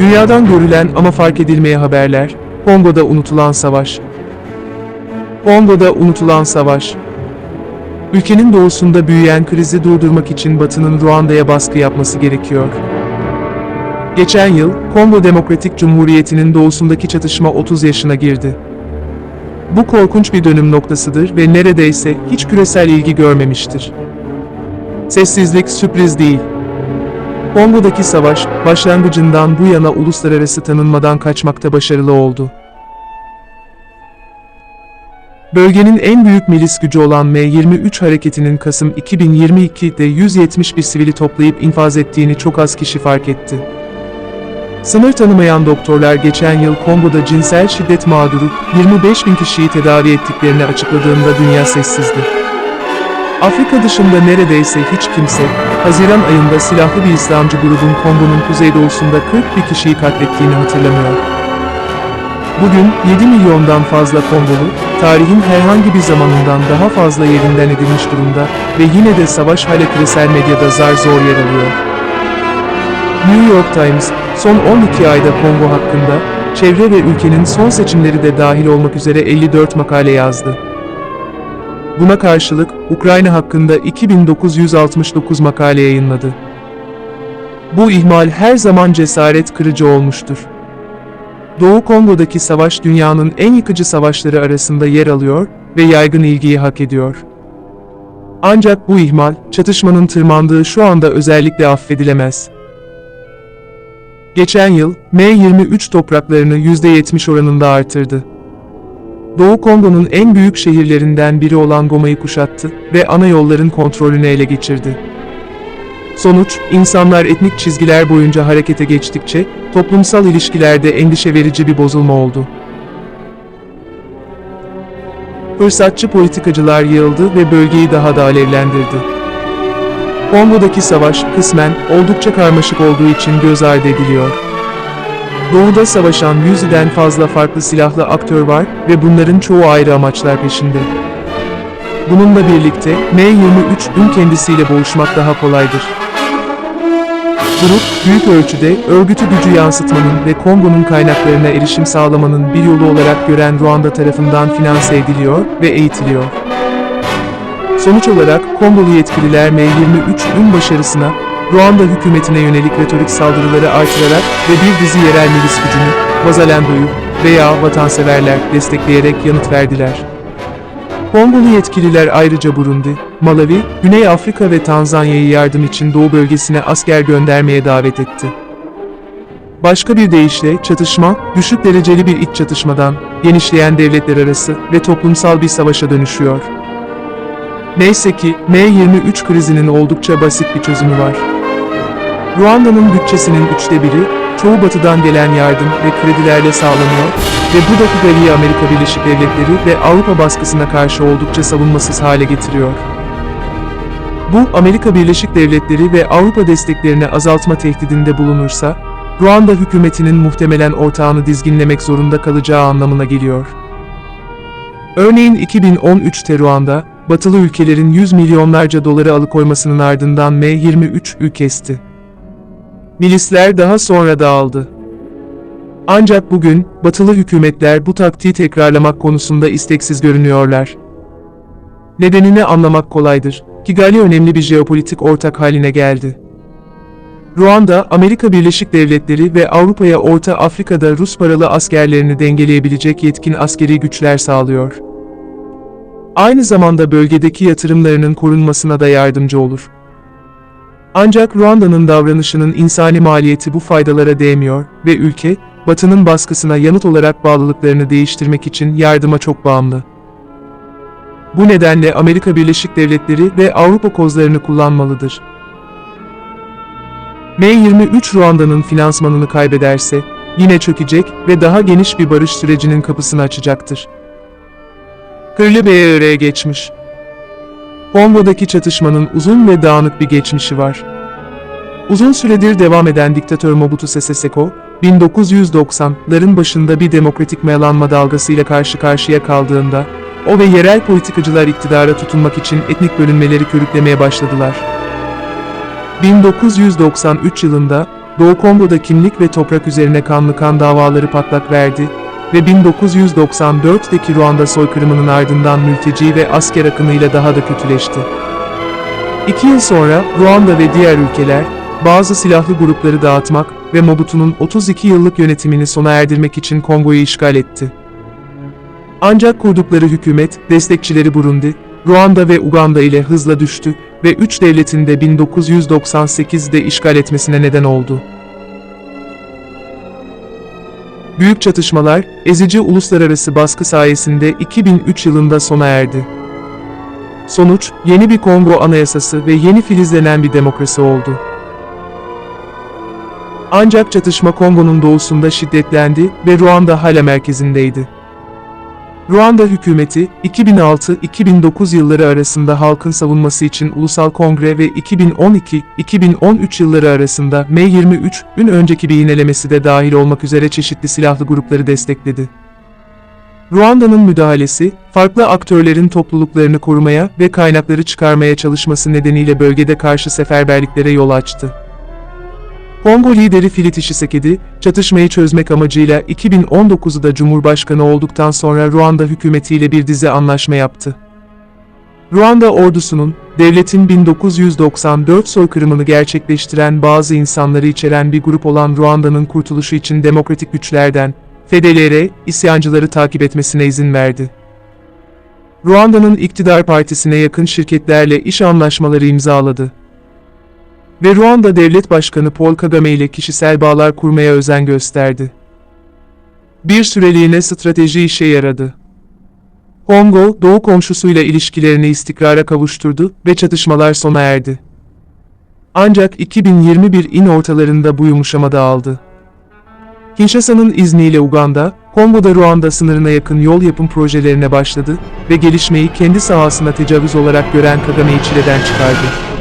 Dünyadan görülen ama fark edilmeye haberler, Kongo'da unutulan savaş. Kongo'da unutulan savaş. Ülkenin doğusunda büyüyen krizi durdurmak için Batı'nın Ruanda'ya baskı yapması gerekiyor. Geçen yıl, Kongo Demokratik Cumhuriyeti'nin doğusundaki çatışma 30 yaşına girdi. Bu korkunç bir dönüm noktasıdır ve neredeyse hiç küresel ilgi görmemiştir. Sessizlik sürpriz değil. Kongo'daki savaş, başlangıcından bu yana uluslararası tanınmadan kaçmakta başarılı oldu. Bölgenin en büyük milis gücü olan M23 hareketinin Kasım 2022'de 171 sivili toplayıp infaz ettiğini çok az kişi fark etti. Sınır tanımayan doktorlar geçen yıl Kongo'da cinsel şiddet mağduru 25 bin kişiyi tedavi ettiklerini açıkladığında dünya sessizdi. Afrika dışında neredeyse hiç kimse, Haziran ayında silahlı bir İslamcı grubun Kongo'nun kuzeydoğusunda 40 bir kişiyi katlettiğini hatırlamıyor. Bugün 7 milyondan fazla Kongolu, tarihin herhangi bir zamanından daha fazla yerinden edilmiş durumda ve yine de savaş hala küresel medyada zar zor yer alıyor. New York Times, son 12 ayda Kongo hakkında, çevre ve ülkenin son seçimleri de dahil olmak üzere 54 makale yazdı. Buna karşılık, Ukrayna hakkında 2969 makale yayınladı. Bu ihmal her zaman cesaret kırıcı olmuştur. Doğu Kongo'daki savaş dünyanın en yıkıcı savaşları arasında yer alıyor ve yaygın ilgiyi hak ediyor. Ancak bu ihmal, çatışmanın tırmandığı şu anda özellikle affedilemez. Geçen yıl, M23 topraklarını %70 oranında artırdı. Doğu Kongo'nun en büyük şehirlerinden biri olan Goma'yı kuşattı ve ana yolların kontrolünü ele geçirdi. Sonuç, insanlar etnik çizgiler boyunca harekete geçtikçe, toplumsal ilişkilerde endişe verici bir bozulma oldu. Fırsatçı politikacılar yığıldı ve bölgeyi daha da alevlendirdi. Kongo'daki savaş, kısmen, oldukça karmaşık olduğu için göz ardı ediliyor. Doğuda savaşan yüzden fazla farklı silahlı aktör var ve bunların çoğu ayrı amaçlar peşinde. Bununla birlikte M23'ün kendisiyle boğuşmak daha kolaydır. Grup, büyük ölçüde örgütü gücü yansıtmanın ve Kongo'nun kaynaklarına erişim sağlamanın bir yolu olarak gören Ruanda tarafından finanse ediliyor ve eğitiliyor. Sonuç olarak Kongolu yetkililer M23'ün başarısına, Ruanda hükümetine yönelik retorik saldırıları artırarak ve bir dizi yerel milis gücünü, Vazalendo'yu veya vatanseverler destekleyerek yanıt verdiler. Kongolu yetkililer ayrıca Burundi, Malawi, Güney Afrika ve Tanzanya'yı yardım için Doğu bölgesine asker göndermeye davet etti. Başka bir deyişle çatışma, düşük dereceli bir iç çatışmadan, genişleyen devletler arası ve toplumsal bir savaşa dönüşüyor. Neyse ki, M23 krizinin oldukça basit bir çözümü var. Ruanda'nın bütçesinin üçte biri, çoğu batıdan gelen yardım ve kredilerle sağlanıyor ve bu da Kigali'yi Amerika Birleşik Devletleri ve Avrupa baskısına karşı oldukça savunmasız hale getiriyor. Bu, Amerika Birleşik Devletleri ve Avrupa desteklerini azaltma tehdidinde bulunursa, Ruanda hükümetinin muhtemelen ortağını dizginlemek zorunda kalacağı anlamına geliyor. Örneğin 2013'te Ruanda, batılı ülkelerin 100 milyonlarca doları alıkoymasının ardından M23'ü kesti. Milisler daha sonra dağıldı. Ancak bugün, batılı hükümetler bu taktiği tekrarlamak konusunda isteksiz görünüyorlar. Nedenini anlamak kolaydır. Kigali önemli bir jeopolitik ortak haline geldi. Ruanda, Amerika Birleşik Devletleri ve Avrupa'ya Orta Afrika'da Rus paralı askerlerini dengeleyebilecek yetkin askeri güçler sağlıyor. Aynı zamanda bölgedeki yatırımlarının korunmasına da yardımcı olur. Ancak Ruanda'nın davranışının insani maliyeti bu faydalara değmiyor ve ülke, Batı'nın baskısına yanıt olarak bağlılıklarını değiştirmek için yardıma çok bağımlı. Bu nedenle Amerika Birleşik Devletleri ve Avrupa kozlarını kullanmalıdır. M23 Ruanda'nın finansmanını kaybederse, yine çökecek ve daha geniş bir barış sürecinin kapısını açacaktır. Kırlı BR'ye geçmiş. Kongo'daki çatışmanın uzun ve dağınık bir geçmişi var. Uzun süredir devam eden diktatör Mobutu Sese Seko, 1990'ların başında bir demokratik mayalanma dalgasıyla karşı karşıya kaldığında, o ve yerel politikacılar iktidara tutunmak için etnik bölünmeleri körüklemeye başladılar. 1993 yılında, Doğu Kongo'da kimlik ve toprak üzerine kanlı kan davaları patlak verdi ve 1994'teki Ruanda soykırımının ardından mülteci ve asker akınıyla daha da kötüleşti. İki yıl sonra Ruanda ve diğer ülkeler, bazı silahlı grupları dağıtmak ve Mobutu'nun 32 yıllık yönetimini sona erdirmek için Kongo'yu işgal etti. Ancak kurdukları hükümet, destekçileri Burundi, Ruanda ve Uganda ile hızla düştü ve üç devletin de 1998'de işgal etmesine neden oldu. Büyük çatışmalar, ezici uluslararası baskı sayesinde 2003 yılında sona erdi. Sonuç, yeni bir Kongo anayasası ve yeni filizlenen bir demokrasi oldu. Ancak çatışma Kongo'nun doğusunda şiddetlendi ve Ruanda hala merkezindeydi. Ruanda hükümeti, 2006-2009 yılları arasında halkın savunması için Ulusal Kongre ve 2012-2013 yılları arasında M23'ün önceki bir yinelemesi de dahil olmak üzere çeşitli silahlı grupları destekledi. Ruanda'nın müdahalesi, farklı aktörlerin topluluklarını korumaya ve kaynakları çıkarmaya çalışması nedeniyle bölgede karşı seferberliklere yol açtı. Kongo lideri Felix Tshisekedi, çatışmayı çözmek amacıyla 2019'da Cumhurbaşkanı olduktan sonra Ruanda hükümetiyle bir dizi anlaşma yaptı. Ruanda ordusunun, devletin 1994 soykırımını gerçekleştiren bazı insanları içeren bir grup olan Ruanda'nın kurtuluşu için demokratik güçlerden, FDLR, isyancıları takip etmesine izin verdi. Ruanda'nın iktidar partisine yakın şirketlerle iş anlaşmaları imzaladı ve Ruanda Devlet Başkanı Paul Kagame ile kişisel bağlar kurmaya özen gösterdi. Bir süreliğine strateji işe yaradı. Kongo, doğu komşusuyla ilişkilerini istikrara kavuşturdu ve çatışmalar sona erdi. Ancak 2021 in ortalarında bu yumuşama dağıldı. Kinshasa'nın izniyle Uganda, Kongo'da Ruanda sınırına yakın yol yapım projelerine başladı ve gelişmeyi kendi sahasına tecavüz olarak gören Kagame'yi çileden çıkardı.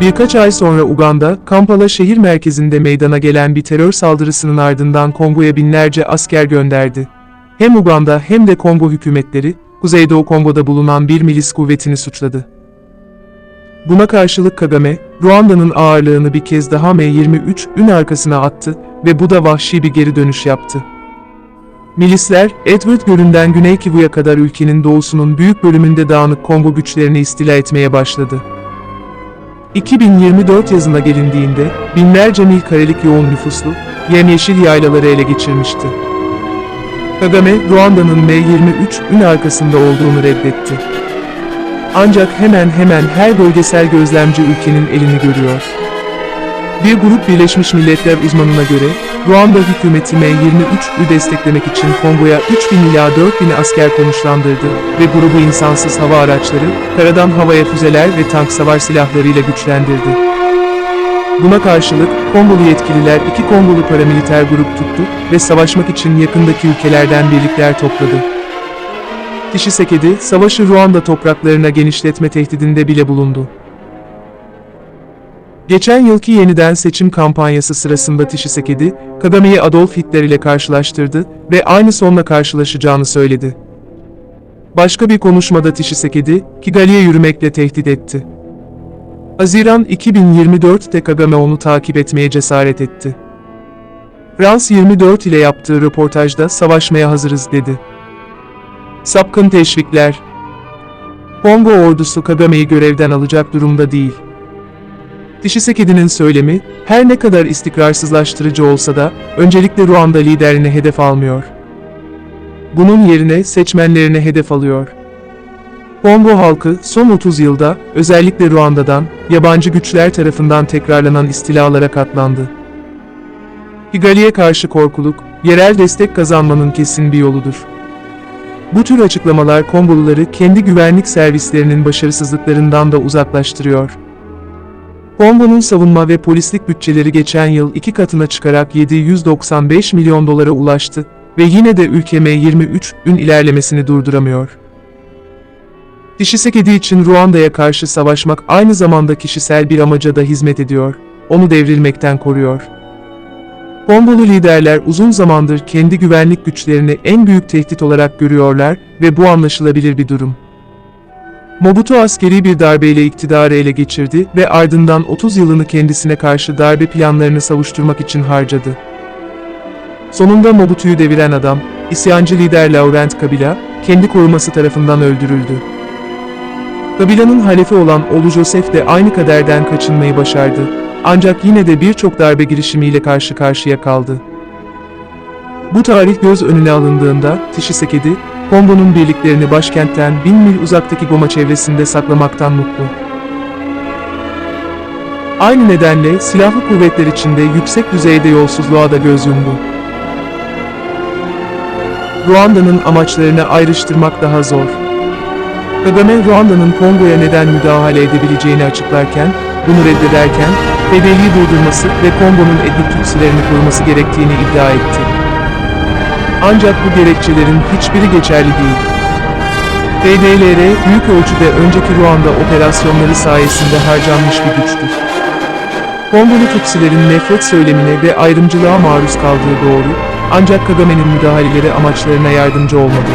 Birkaç ay sonra Uganda, Kampala şehir merkezinde meydana gelen bir terör saldırısının ardından Kongo'ya binlerce asker gönderdi. Hem Uganda hem de Kongo hükümetleri, Kuzeydoğu Kongo'da bulunan bir milis kuvvetini suçladı. Buna karşılık Kagame, Ruanda'nın ağırlığını bir kez daha M23'ün arkasına attı ve bu da vahşi bir geri dönüş yaptı. Milisler, Edward Gölü'nden Güney Kivu'ya kadar ülkenin doğusunun büyük bölümünde dağınık Kongo güçlerini istila etmeye başladı. 2024 yazına gelindiğinde binlerce mil karelik yoğun nüfuslu, yemyeşil yaylaları ele geçirmişti. Kagame, Ruanda'nın M23'ün arkasında olduğunu reddetti. Ancak hemen hemen her bölgesel gözlemci ülkenin elini görüyor. Bir grup Birleşmiş Milletler uzmanına göre, Ruanda hükümeti M23'ü desteklemek için Kongo'ya 3000 ila 4000 asker konuşlandırdı ve grubu insansız hava araçları, karadan havaya füzeler ve tank savar silahlarıyla güçlendirdi. Buna karşılık, Kongolu yetkililer iki Kongolu paramiliter grup tuttu ve savaşmak için yakındaki ülkelerden birlikler topladı. Tshisekedi, savaşı Ruanda topraklarına genişletme tehdidinde bile bulundu. Geçen yılki yeniden seçim kampanyası sırasında Tshisekedi, Kagame'yi Adolf Hitler ile karşılaştırdı ve aynı sonla karşılaşacağını söyledi. Başka bir konuşmada Tshisekedi, Kigali'ye yürümekle tehdit etti. Haziran 2024'te Kagame onu takip etmeye cesaret etti. France 24 ile yaptığı röportajda savaşmaya hazırız dedi. Sapkın teşvikler. Kongo ordusu Kagame'yi görevden alacak durumda değil. Tshisekedi'nin söylemi, her ne kadar istikrarsızlaştırıcı olsa da, öncelikle Ruanda liderini hedef almıyor. Bunun yerine seçmenlerini hedef alıyor. Kongo halkı son 30 yılda, özellikle Ruanda'dan, yabancı güçler tarafından tekrarlanan istilalara katlandı. Kigali'ye karşı korkuluk, yerel destek kazanmanın kesin bir yoludur. Bu tür açıklamalar Kongoluları kendi güvenlik servislerinin başarısızlıklarından da uzaklaştırıyor. Kongo'nun savunma ve polislik bütçeleri geçen yıl iki katına çıkarak 795 milyon dolara ulaştı ve yine de ülkeme 23'ün ilerlemesini durduramıyor. Tshisekedi için Ruanda'ya karşı savaşmak aynı zamanda kişisel bir amaca da hizmet ediyor, onu devrilmekten koruyor. Kongolu liderler uzun zamandır kendi güvenlik güçlerini en büyük tehdit olarak görüyorlar ve bu anlaşılabilir bir durum. Mobutu askeri bir darbeyle iktidarı ele geçirdi ve ardından 30 yılını kendisine karşı darbe planlarını savuşturmak için harcadı. Sonunda Mobutu'yu deviren adam, isyancı lider Laurent Kabila, kendi koruması tarafından öldürüldü. Kabila'nın halefi olan Olu Joseph de aynı kaderden kaçınmayı başardı. Ancak yine de birçok darbe girişimiyle karşı karşıya kaldı. Bu tarih göz önüne alındığında Tshisekedi, Kongo'nun birliklerini başkentten bin mil uzaktaki Goma çevresinde saklamaktan mutlu. Aynı nedenle silahlı kuvvetler içinde yüksek düzeyde yolsuzluğa da göz yumdu. Ruanda'nın amaçlarını ayrıştırmak daha zor. Kagame Ruanda'nın Kongo'ya neden müdahale edebileceğini açıklarken, bunu reddederken, bedeliyi durdurması ve Kongo'nun etnik Tutsilerini koruması gerektiğini iddia etti. Ancak bu gerekçelerin hiçbiri geçerli değil. FDLR büyük ölçüde önceki Ruanda operasyonları sayesinde harcanmış bir güçtür. Kongolu Tutsilerin nefret söylemine ve ayrımcılığa maruz kaldığı doğru, ancak Kagame'nin müdahaleleri amaçlarına yardımcı olmadı.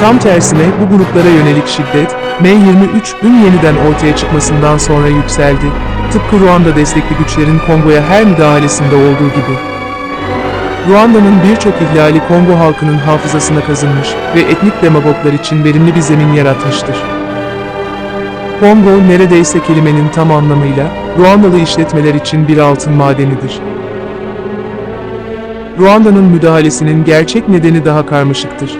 Tam tersine bu gruplara yönelik şiddet, M23'ün yeniden ortaya çıkmasından sonra yükseldi. Tıpkı Ruanda destekli güçlerin Kongo'ya her müdahalesinde olduğu gibi. Ruanda'nın birçok ihlali Kongo halkının hafızasına kazınmış ve etnik demagoglar için verimli bir zemin yaratmıştır. Kongo neredeyse kelimenin tam anlamıyla Ruandalı işletmeler için bir altın madenidir. Ruanda'nın müdahalesinin gerçek nedeni daha karmaşıktır.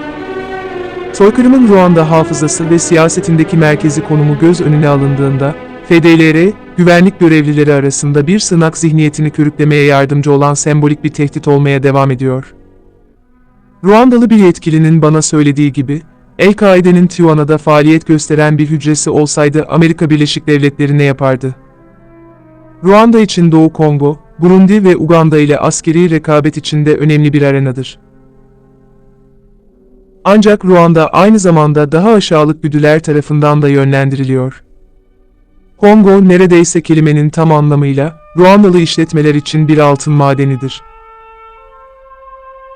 Soykırımın Ruanda hafızası ve siyasetindeki merkezi konumu göz önüne alındığında, FDLR, güvenlik görevlileri arasında bir sığınak zihniyetini körüklemeye yardımcı olan sembolik bir tehdit olmaya devam ediyor. Ruandalı bir yetkilinin bana söylediği gibi, El-Kaide'nin Tijuana'da faaliyet gösteren bir hücresi olsaydı Amerika Birleşik Devletleri ne yapardı? Ruanda için Doğu Kongo, Burundi ve Uganda ile askeri rekabet içinde önemli bir arenadır. Ancak Ruanda aynı zamanda daha aşağılık güdüler tarafından da yönlendiriliyor. Kongo neredeyse kelimenin tam anlamıyla Ruandalı işletmeler için bir altın madenidir.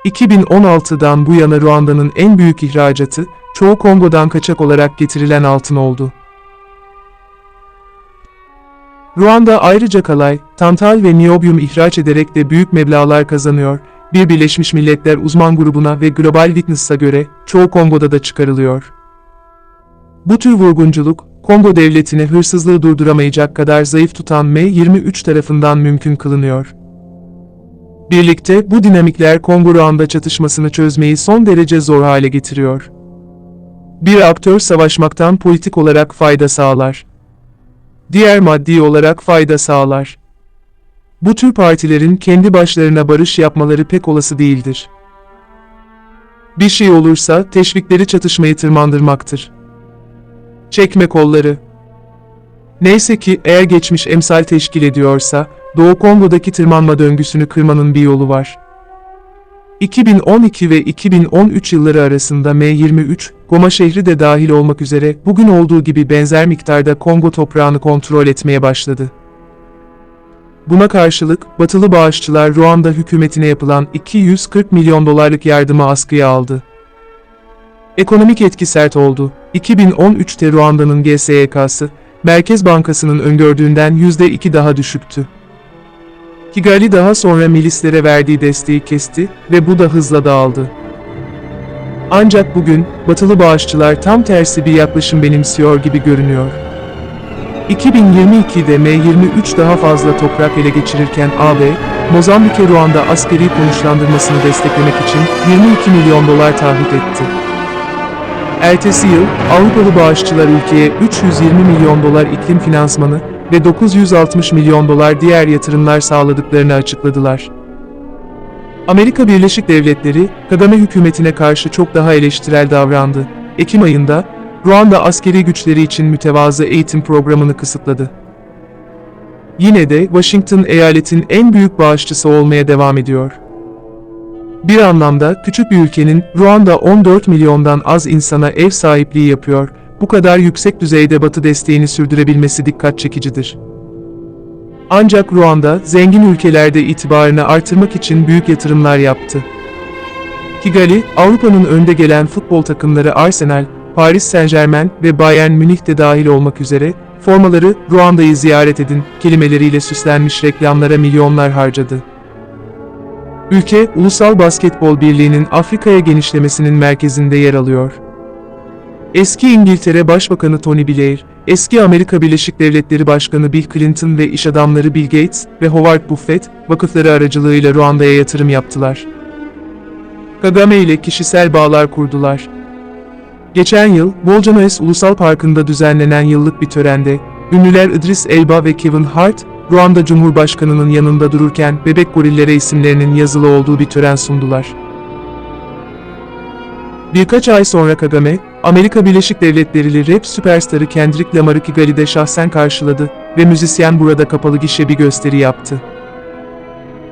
2016'dan bu yana Ruanda'nın en büyük ihracatı, çoğu Kongo'dan kaçak olarak getirilen altın oldu. Ruanda ayrıca kalay, tantal ve niyobyum ihraç ederek de büyük meblağlar kazanıyor. Bir Birleşmiş Milletler uzman grubuna ve Global Witness'a göre çoğu Kongo'da da çıkarılıyor. Bu tür vurgunculuk, Kongo devletini hırsızlığı durduramayacak kadar zayıf tutan M23 tarafından mümkün kılınıyor. Birlikte bu dinamikler Kongo-Ruanda çatışmasını çözmeyi son derece zor hale getiriyor. Bir aktör savaşmaktan politik olarak fayda sağlar. Diğer maddi olarak fayda sağlar. Bu tür partilerin kendi başlarına barış yapmaları pek olası değildir. Bir şey olursa teşvikleri çatışmayı tırmandırmaktır. Çekme kolları. Neyse ki eğer geçmiş emsal teşkil ediyorsa, Doğu Kongo'daki tırmanma döngüsünü kırmanın bir yolu var. 2012 ve 2013 yılları arasında M23, Goma şehri de dahil olmak üzere bugün olduğu gibi benzer miktarda Kongo toprağını kontrol etmeye başladı. Buna karşılık, batılı bağışçılar Ruanda hükümetine yapılan 240 milyon dolarlık yardımı askıya aldı. Ekonomik etki sert oldu. 2013'te Ruanda'nın GSYK'sı, Merkez Bankası'nın öngördüğünden %2 daha düşüktü. Kigali daha sonra milislere verdiği desteği kesti ve bu da hızla dağıldı. Ancak bugün, batılı bağışçılar tam tersi bir yaklaşım benimsiyor gibi görünüyor. 2022'de M23 daha fazla toprak ele geçirirken AB, Mozambik'e Ruanda askeri konuşlandırmasını desteklemek için 22 milyon dolar taahhüt etti. Ertesi yıl, Avrupalı bağışçılar ülkeye 320 milyon dolar iklim finansmanı ve 960 milyon dolar diğer yatırımlar sağladıklarını açıkladılar. Amerika Birleşik Devletleri, Kagame hükümetine karşı çok daha eleştirel davrandı. Ekim ayında, Ruanda askeri güçleri için mütevazı eğitim programını kısıtladı. Yine de Washington eyaletin en büyük bağışçısı olmaya devam ediyor. Bir anlamda küçük bir ülkenin Ruanda 14 milyondan az insana ev sahipliği yapıyor, bu kadar yüksek düzeyde batı desteğini sürdürebilmesi dikkat çekicidir. Ancak Ruanda, zengin ülkelerde itibarını artırmak için büyük yatırımlar yaptı. Kigali, Avrupa'nın önde gelen futbol takımları Arsenal, Paris Saint-Germain ve Bayern Münih de dahil olmak üzere, formaları Ruanda'yı ziyaret edin kelimeleriyle süslenmiş reklamlara milyonlar harcadı. Ülke, Ulusal Basketbol Birliği'nin Afrika'ya genişlemesinin merkezinde yer alıyor. Eski İngiltere Başbakanı Tony Blair, eski Amerika Birleşik Devletleri Başkanı Bill Clinton ve iş adamları Bill Gates ve Howard Buffett, vakıfları aracılığıyla Ruanda'ya yatırım yaptılar. Kagame ile kişisel bağlar kurdular. Geçen yıl, Bolcanoes Ulusal Parkı'nda düzenlenen yıllık bir törende, ünlüler Idris Elba ve Kevin Hart, Ruanda Cumhurbaşkanı'nın yanında dururken bebek gorillere isimlerinin yazılı olduğu bir tören sundular. Birkaç ay sonra Kagame, Amerika Birleşik Devletleri'li rap süperstarı Kendrick Lamar'ı Kigali'de şahsen karşıladı ve müzisyen burada kapalı gişe bir gösteri yaptı.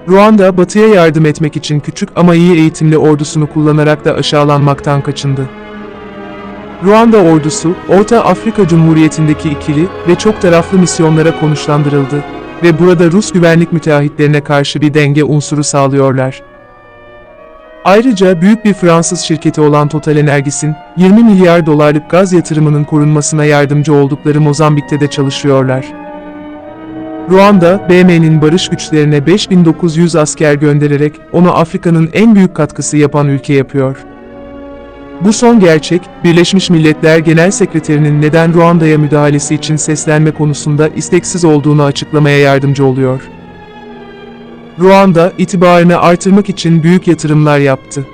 Ruanda, Batı'ya yardım etmek için küçük ama iyi eğitimli ordusunu kullanarak da aşağılanmaktan kaçındı. Ruanda ordusu, Orta Afrika Cumhuriyeti'ndeki ikili ve çok taraflı misyonlara konuşlandırıldı ve burada Rus güvenlik müteahhitlerine karşı bir denge unsuru sağlıyorlar. Ayrıca büyük bir Fransız şirketi olan Total Energis'in 20 milyar dolarlık gaz yatırımının korunmasına yardımcı oldukları Mozambik'te de çalışıyorlar. Ruanda, BM'nin barış güçlerine 5900 asker göndererek onu Afrika'nın en büyük katkısı yapan ülke yapıyor. Bu son gerçek, Birleşmiş Milletler Genel Sekreterinin neden Ruanda'ya müdahalesi için seslenme konusunda isteksiz olduğunu açıklamaya yardımcı oluyor. Ruanda, itibarını artırmak için büyük yatırımlar yaptı.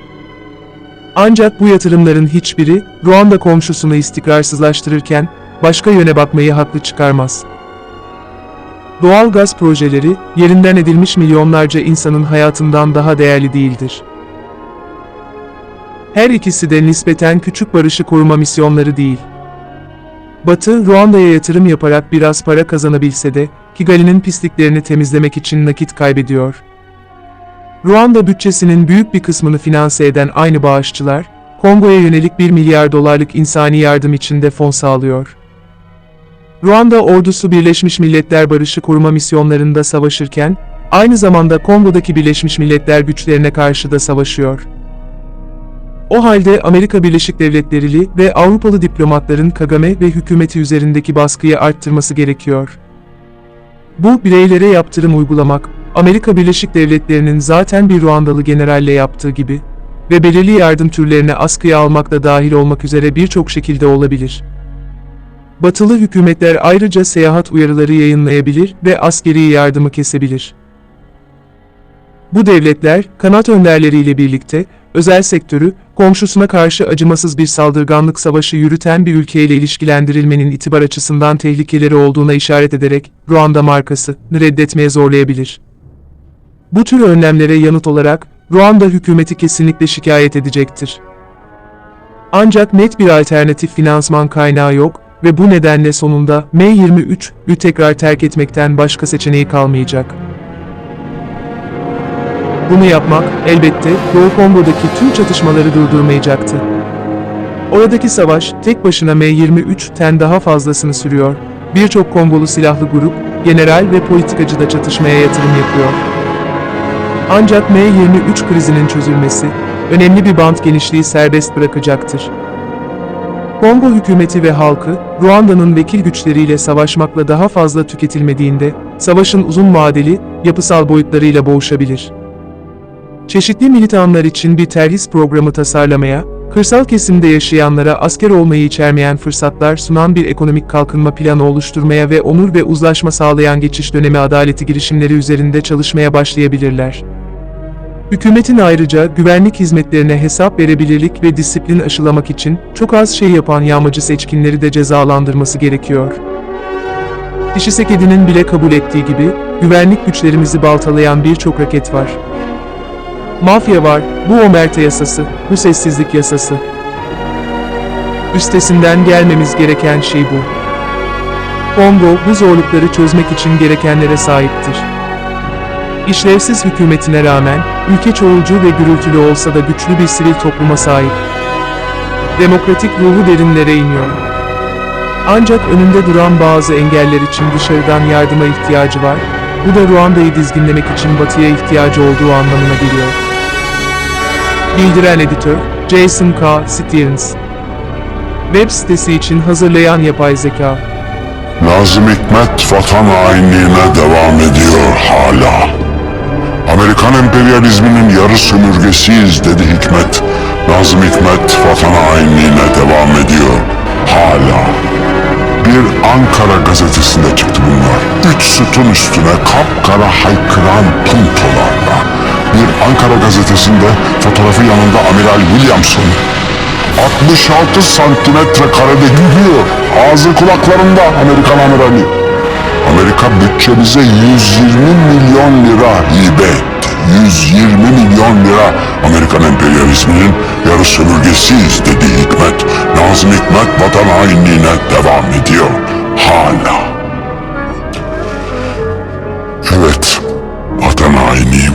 Ancak bu yatırımların hiçbiri, Ruanda komşusunu istikrarsızlaştırırken, başka yöne bakmayı haklı çıkarmaz. Doğal gaz projeleri, yerinden edilmiş milyonlarca insanın hayatından daha değerli değildir. Her ikisi de nispeten küçük barışı koruma misyonları değil. Batı, Ruanda'ya yatırım yaparak biraz para kazanabilse de, Kigali'nin pisliklerini temizlemek için nakit kaybediyor. Ruanda bütçesinin büyük bir kısmını finanse eden aynı bağışçılar, Kongo'ya yönelik 1 milyar dolarlık insani yardım için de fon sağlıyor. Ruanda ordusu Birleşmiş Milletler Barışı Koruma misyonlarında savaşırken, aynı zamanda Kongo'daki Birleşmiş Milletler güçlerine karşı da savaşıyor. O halde Amerika Birleşik Devletleri'li ve Avrupalı diplomatların Kagame ve hükümeti üzerindeki baskıyı arttırması gerekiyor. Bu bireylere yaptırım uygulamak, Amerika Birleşik Devletleri'nin zaten bir Ruandalı generalle yaptığı gibi ve belirli yardım türlerine askıya almak da dahil olmak üzere birçok şekilde olabilir. Batılı hükümetler ayrıca seyahat uyarıları yayınlayabilir ve askeri yardımı kesebilir. Bu devletler, kanat önderleriyle birlikte, özel sektörü, komşusuna karşı acımasız bir saldırganlık savaşı yürüten bir ülkeyle ilişkilendirilmenin itibar açısından tehlikeleri olduğuna işaret ederek, Ruanda markası, reddetmeye zorlayabilir. Bu tür önlemlere yanıt olarak, Ruanda hükümeti kesinlikle şikayet edecektir. Ancak net bir alternatif finansman kaynağı yok ve bu nedenle sonunda M23'ü tekrar terk etmekten başka seçeneği kalmayacak. Bunu yapmak, elbette, Doğu Kongo'daki tüm çatışmaları durdurmayacaktı. Oradaki savaş, tek başına M23'ten daha fazlasını sürüyor. Birçok Kongolu silahlı grup, general ve politikacı da çatışmaya yatırım yapıyor. Ancak M23 krizinin çözülmesi, önemli bir bant genişliği serbest bırakacaktır. Kongo hükümeti ve halkı, Ruanda'nın vekil güçleriyle savaşmakla daha fazla tüketilmediğinde, savaşın uzun vadeli, yapısal boyutlarıyla boğuşabilir. Çeşitli militanlar için bir terhis programı tasarlamaya, kırsal kesimde yaşayanlara asker olmayı içermeyen fırsatlar sunan bir ekonomik kalkınma planı oluşturmaya ve onur ve uzlaşma sağlayan geçiş dönemi adaleti girişimleri üzerinde çalışmaya başlayabilirler. Hükümetin ayrıca güvenlik hizmetlerine hesap verebilirlik ve disiplin aşılamak için çok az şey yapan yağmacı seçkinleri de cezalandırması gerekiyor. Dişisekedi'nin bile kabul ettiği gibi, güvenlik güçlerimizi baltalayan birçok raket var. Mafya var, bu omerta yasası, bu sessizlik yasası. Üstesinden gelmemiz gereken şey bu. Kongo bu zorlukları çözmek için gerekenlere sahiptir. İşlevsiz hükümetine rağmen, ülke çoğulcu ve gürültülü olsa da güçlü bir sivil topluma sahip. Demokratik ruhu derinlere iniyor. Ancak önünde duran bazı engeller için dışarıdan yardıma ihtiyacı var, bu da Ruanda'yı dizginlemek için batıya ihtiyacı olduğu anlamına geliyor. Bildiren editör, Jason K. Stearns Web sitesi için hazırlayan yapay zeka. Nazım Hikmet vatan hainliğine devam ediyor hala. Amerikan emperyalizminin yarı sömürgesiyiz dedi Hikmet. Nazım Hikmet vatan hainliğine devam ediyor hala. Bir Ankara gazetesinde çıktı bunlar. Üç sütun üstüne kapkara haykıran puntolarla. Bir Ankara gazetesinde fotoğrafı yanında Amiral Williamson 66 santimetre karede gülüyor. Ağzı kulaklarında Amerikan amirali. Amerika bütçemize 120 milyon lira hibe etti. 120 milyon lira Amerikan emperyalizminin yarı sömürgesiyiz dedi Hikmet. Nazım Hikmet vatan hainliğine devam ediyor. Hala. Evet, vatan hainiyim.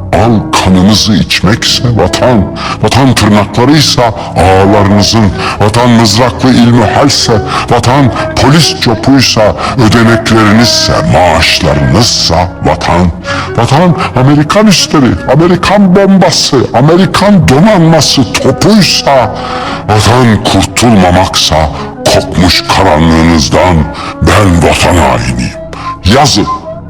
al kanınızı içmekse vatan, vatan tırnaklarıysa ağalarınızın, vatan mızraklı ilmihalse, vatan polis çopuysa, ödeneklerinizse, maaşlarınızsa vatan, vatan Amerikan üstleri, Amerikan bombası, Amerikan donanması topuysa, vatan kurtulmamaksa, kopmuş karanlığınızdan ben vatan hainiyim. Yazın.